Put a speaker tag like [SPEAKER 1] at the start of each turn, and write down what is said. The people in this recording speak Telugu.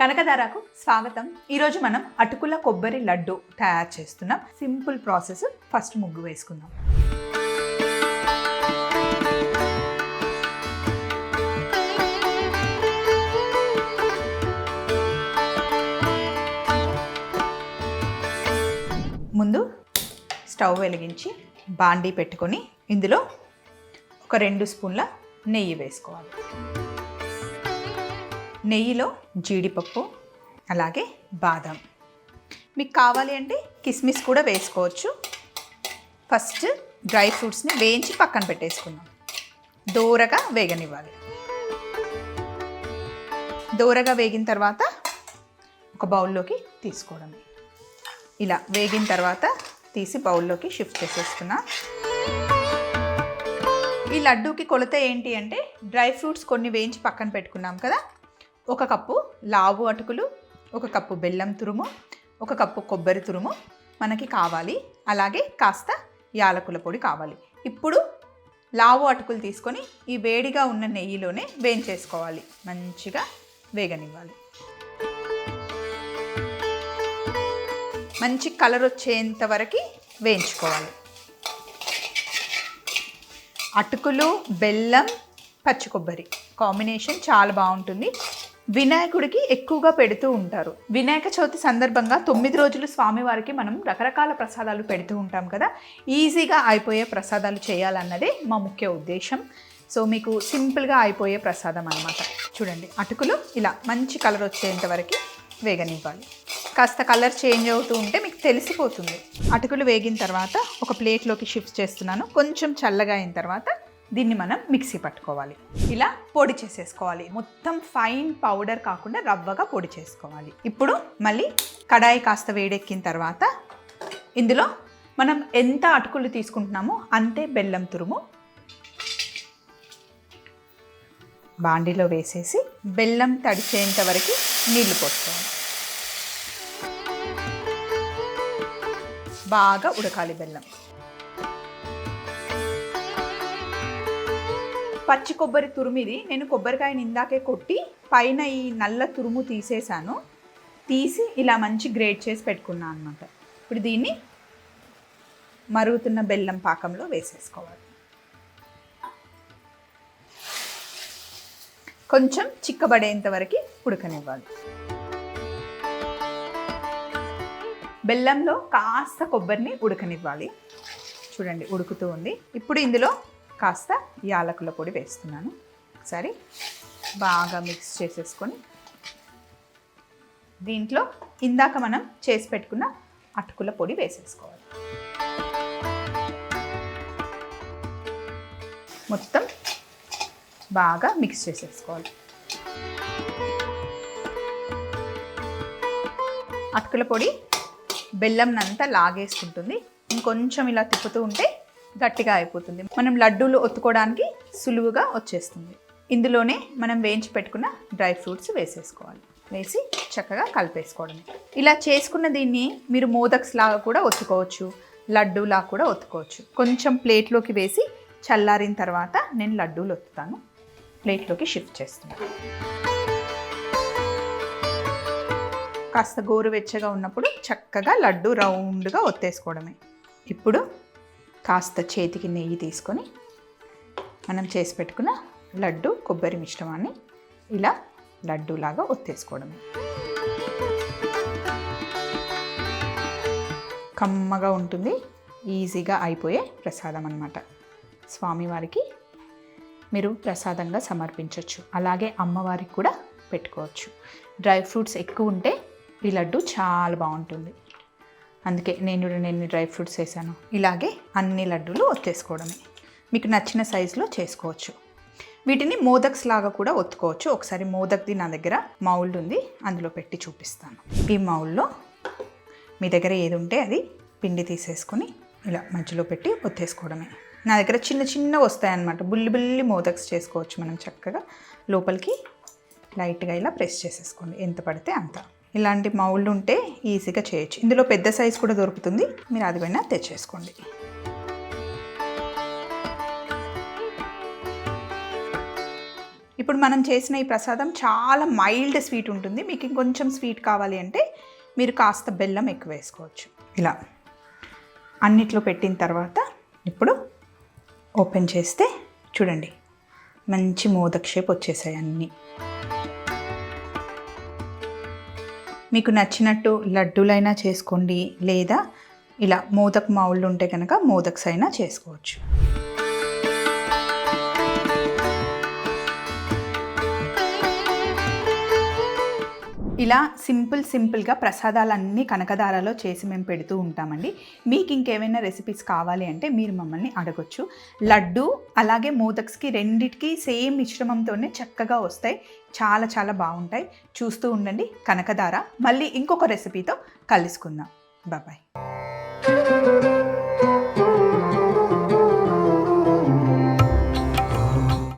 [SPEAKER 1] కనకధారకు స్వాగతం. ఈరోజు మనం అటుకుల కొబ్బరి లడ్డు తయారు చేస్తున్నాం. సింపుల్ ప్రాసెస్ ఫస్ట్ ముగ్గు వేసుకుందాం. ముందు స్టవ్ వెలిగించి బాండీ పెట్టుకొని ఇందులో ఒక రెండు స్పూన్ల నెయ్యి వేసుకోవాలి. నెయ్యిలో జీడిపప్పు అలాగే బాదం. మీకు కావాలి అంటే కిస్మిస్ కూడా వేసుకోవచ్చు. ఫస్ట్ డ్రై ఫ్రూట్స్ని వేయించి పక్కన పెట్టేసుకుందాం. దూరగా వేగనివ్వాలి. దూరగా వేగిన తర్వాత ఒక బౌల్లోకి తీసుకోవడం ఇలా వేగిన తర్వాత తీసి బౌల్లోకి షిఫ్ట్ చేసేసుకున్నా ఈ లడ్డూకి కొలత ఏంటి అంటే డ్రై ఫ్రూట్స్ కొన్ని వేయించి పక్కన పెట్టుకున్నాం కదా. ఒక కప్పు లావు అటుకులు ఒక కప్పు బెల్లం తురుము ఒక కప్పు కొబ్బరి తురుము మనకి కావాలి. అలాగే కాస్త యాలకుల పొడి కావాలి. ఇప్పుడు లావు అటుకులు తీసుకొని ఈ వేడిగా ఉన్న నెయ్యిలోనే వేయించేసుకోవాలి. మంచిగా వేగనివ్వాలి. మంచి కలర్ వచ్చేంత వరకు వేయించుకోవాలి. అటుకులు బెల్లం పచ్చి కొబ్బరి. కాంబినేషన్ చాలా బాగుంటుంది. వినాయకుడికి ఎక్కువగా పెడుతూ ఉంటారు. వినాయక చవితి సందర్భంగా తొమ్మిది రోజులు స్వామివారికి మనం రకరకాల ప్రసాదాలు పెడుతూ ఉంటాం కదా. ఈజీగా అయిపోయే ప్రసాదాలు చేయాలన్నదే మా ముఖ్య ఉద్దేశం. సో మీకు సింపుల్గా అయిపోయే ప్రసాదం అనమాట చూడండి అటుకులు ఇలా మంచి కలర్ వచ్చేంత వరకు వేగనివ్వాలి. కాస్త కలర్ చేంజ్ అవుతూ ఉంటే మీకు తెలిసిపోతుంది. అటుకులు వేగిన తర్వాత ఒక ప్లేట్లోకి షిఫ్ట్ చేస్తున్నాను. కొంచెం చల్లగా అయిన తర్వాత దీన్ని మనం మిక్సీ పట్టుకోవాలి. ఇలా పొడి చేసేసుకోవాలి. మొత్తం ఫైన్ పౌడర్ కాకుండా రవ్వగా పొడి చేసుకోవాలి. ఇప్పుడు మళ్ళీ కడాయి కాస్త వేడెక్కిన తర్వాత ఇందులో మనం ఎంత అటుకులు తీసుకుంటున్నామో అంతే బెల్లం తురుము బాండీలో వేసేసి బెల్లం తడిచేంత వరకు నీళ్ళు పోసుకోవాలి. బాగా ఉడకాలి బెల్లం. పచ్చి కొబ్బరి తురుమిది. నేను కొబ్బరికాయని ఇందాకే కొట్టి పైన ఈ నల్ల తురుము తీసేసాను తీసి ఇలా మంచి గ్రేట్ చేసి పెట్టుకున్నాను అనమాట ఇప్పుడు దీన్ని మరుగుతున్న బెల్లం పాకంలో వేసేసుకోవాలి. కొంచెం చిక్కబడేంత వరకు ఉడకనివ్వాలి. బెల్లంలో కాస్త కొబ్బరిని ఉడకనివ్వాలి. చూడండి ఉడుకుతూ ఉంది. ఇప్పుడు ఇందులో కాస్త యాలకుల పొడి వేస్తున్నాను. ఒకసారి బాగా మిక్స్ చేసేసుకొని దీంట్లో ఇందాక మనం చేసి పెట్టుకున్న అటుకుల పొడి వేసేసుకోవాలి. మొత్తం బాగా మిక్స్ చేసేసుకోవాలి. అటుకుల పొడి బెల్లంనంతా లాగేసుకుంటుంది. ఇంకొంచెం ఇలా తిప్పుతూ ఉంటే గట్టిగా అయిపోతుంది. మనం లడ్డూలు ఒత్తుకోవడానికి సులువుగా వచ్చేస్తుంది. ఇందులోనే మనం వేయించి పెట్టుకున్న డ్రై ఫ్రూట్స్ వేసేసుకోవాలి. వేసి చక్కగా కలిపేసుకోవడమే. ఇలా చేసుకున్న దీన్ని మీరు మోదక్స్ లాగా కూడా ఒత్తుకోవచ్చు. లడ్డూలా కూడా ఒత్తుకోవచ్చు. కొంచెం ప్లేట్లోకి వేసి చల్లారిన తర్వాత నేను లడ్డూలు ఒత్తుతాను. ప్లేట్లోకి షిఫ్ట్ చేస్తున్నాను. కాస్త గోరువెచ్చగా ఉన్నప్పుడు చక్కగా లడ్డు రౌండ్గా ఒత్తేసుకోవడమే. ఇప్పుడు కాస్త చేతికి నెయ్యి తీసుకొని మనం చేసి పెట్టుకున్న లడ్డు కొబ్బరి మిశ్రమాన్ని ఇలా లడ్డూలాగా ఒత్తేసుకోవడమే. కమ్మగా ఉంటుంది ఈజీగా అయిపోయే ప్రసాదం అన్నమాట. స్వామివారికి మీరు ప్రసాదంగా సమర్పించవచ్చు అలాగే అమ్మవారికి కూడా పెట్టుకోవచ్చు. డ్రై ఫ్రూట్స్ ఎక్కువ ఉంటే ఈ లడ్డు చాలా బాగుంటుంది. అందుకే నేను నేను డ్రై ఫ్రూట్స్ వేసాను. ఇలాగే అన్ని లడ్డూలు ఒత్తేసుకోవడమే. మీకు నచ్చిన సైజులో చేసుకోవచ్చు. వీటిని మోదక్స్ లాగా కూడా ఒత్తుకోవచ్చు. ఒకసారి మోదక్ది నా దగ్గర మౌల్డ్ ఉంది. అందులో పెట్టి చూపిస్తాను. ఈ మౌల్లో మీ దగ్గర ఏది ఉంటే అది పిండి తీసేసుకొని ఇలా మధ్యలో పెట్టి ఒత్తేసుకోవడమే. నా దగ్గర చిన్న చిన్న వస్తాయన్నమాట. బుల్లి బుల్లి మోదక్స్ చేసుకోవచ్చు మనం చక్కగా. లోపలికి లైట్గా ఇలా ప్రెస్ చేసేసుకోండి. ఎంత పడితే అంత. ఇలాంటి మౌళ్ళు ఉంటే ఈజీగా చేయొచ్చు. ఇందులో పెద్ద సైజ్ కూడా దొరుకుతుంది. మీరు అది పైన తెచ్చేసుకోండి. ఇప్పుడు మనం చేసిన ఈ ప్రసాదం చాలా మైల్డ్ స్వీట్ ఉంటుంది. మీకు ఇంకొంచెం స్వీట్ కావాలి అంటే మీరు కాస్త బెల్లం ఎక్కువ వేసుకోవచ్చు. ఇలా. అన్నిట్లో పెట్టిన తర్వాత ఇప్పుడు ఓపెన్ చేస్తే చూడండి. మంచి మోదక్ షేప్ వచ్చేసాయి అన్నీ. మీకు నచ్చినట్టు లడ్డూలైనా చేసుకోండి లేదా ఇలా మోదక్ మావుళ్ళు ఉంటే కనుక మోదక్స్ అయినా చేసుకోవచ్చు. ఇలా సింపుల్ సింపుల్గా ప్రసాదాలన్నీ కనకదారాలో చేసి మేము పెడుతూ ఉంటామండి. మీకు ఇంకేమైనా రెసిపీస్ కావాలి అంటే మీరు మమ్మల్ని అడగొచ్చు. లడ్డు అలాగే మోదక్స్కి రెండిటికి సేమ్ మిశ్రమంతోనే చక్కగా వస్తాయి. చాలా చాలా బాగుంటాయి. చూస్తూ ఉండండి కనకదార. మళ్ళీ ఇంకొక రెసిపీతో కలుసుకుందాం. బాయ్